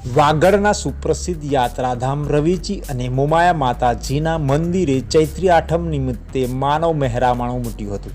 વાગડના સુપ્રસિદ્ધ યાત્રાધામ રવિજી અને મોમાયા માતાજીના મંદિરે ચૈત્રી આઠમ નિમિત્તે માનવ મહેરામણું ઉમટ્યું હતું.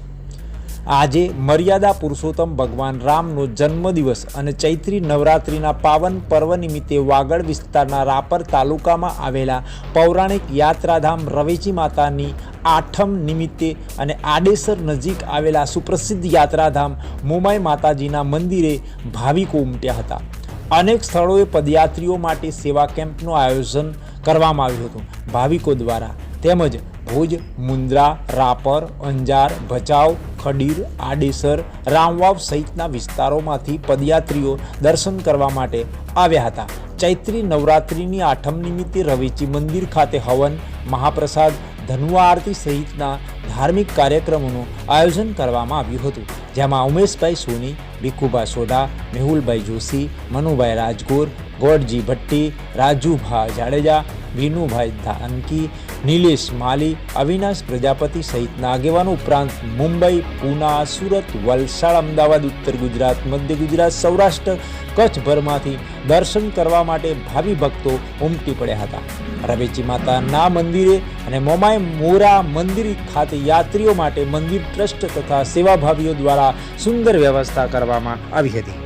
આજે મર્યાદા પુરુષોત્તમ ભગવાન રામનો જન્મદિવસ અને ચૈત્રી નવરાત્રિના પાવન પર્વ નિમિત્તે વાગડ વિસ્તારના રાપર તાલુકામાં આવેલા પૌરાણિક યાત્રાધામ રવેચી માતાની આઠમ નિમિત્તે અને આડેસર નજીક આવેલા સુપ્રસિદ્ધ યાત્રાધામ મોમાઈ માતાજીના મંદિરે ભાવિકો ઉમટ્યા હતા. અનેક સ્થળોએ પદયાત્રીઓ માટે સેવા કેમ્પનું આયોજન કરવામાં આવ્યું હતું. ભાવિકો દ્વારા તેમજ ભુજ, મુન્દ્રા, રાપર, અંજાર, ભચાઉ, ખડીર, આડેસર, રામવાવ સહિતના વિસ્તારોમાંથી પદયાત્રીઓ દર્શન કરવા માટે આવ્યા હતા. ચૈત્રી નવરાત્રિની આઠમ નિમિત્તે રવેચી મંદિર ખાતે હવન, મહાપ્રસાદ ધનુઆ આરતી સહિતના ધાર્મિક કાર્યક્રમોનું આયોજન કરવામાં આવ્યું હતું, જેમાં ઉમેશભાઈ સોની, ભીખુભાઈ સોઢા, મેહુલભાઈ જોશી, મનુભાઈ રાજગોર, ગોડજી ભટ્ટી, રાજુભા જાડેજા વિનુભાઈ ધાનકી, નિલેશ માલી, અવિનાશ પ્રજાપતિ સહિતના આગેવાનો ઉપરાંત મુંબઈ, પૂના, સુરત, વલસાડ, અમદાવાદ, ઉત્તર ગુજરાત, મધ્ય ગુજરાત, સૌરાષ્ટ્ર, કચ્છભરમાંથી દર્શન કરવા માટે ભાવિ ભક્તો ઉમટી પડ્યા હતા. રવેચી માતાના મંદિરે અને મોમાય મોરા મંદિર ખાતે યાત્રીઓ માટે મંદિર ટ્રસ્ટ તથા સેવાભાવીઓ દ્વારા સુંદર વ્યવસ્થા કરવામાં આવી હતી.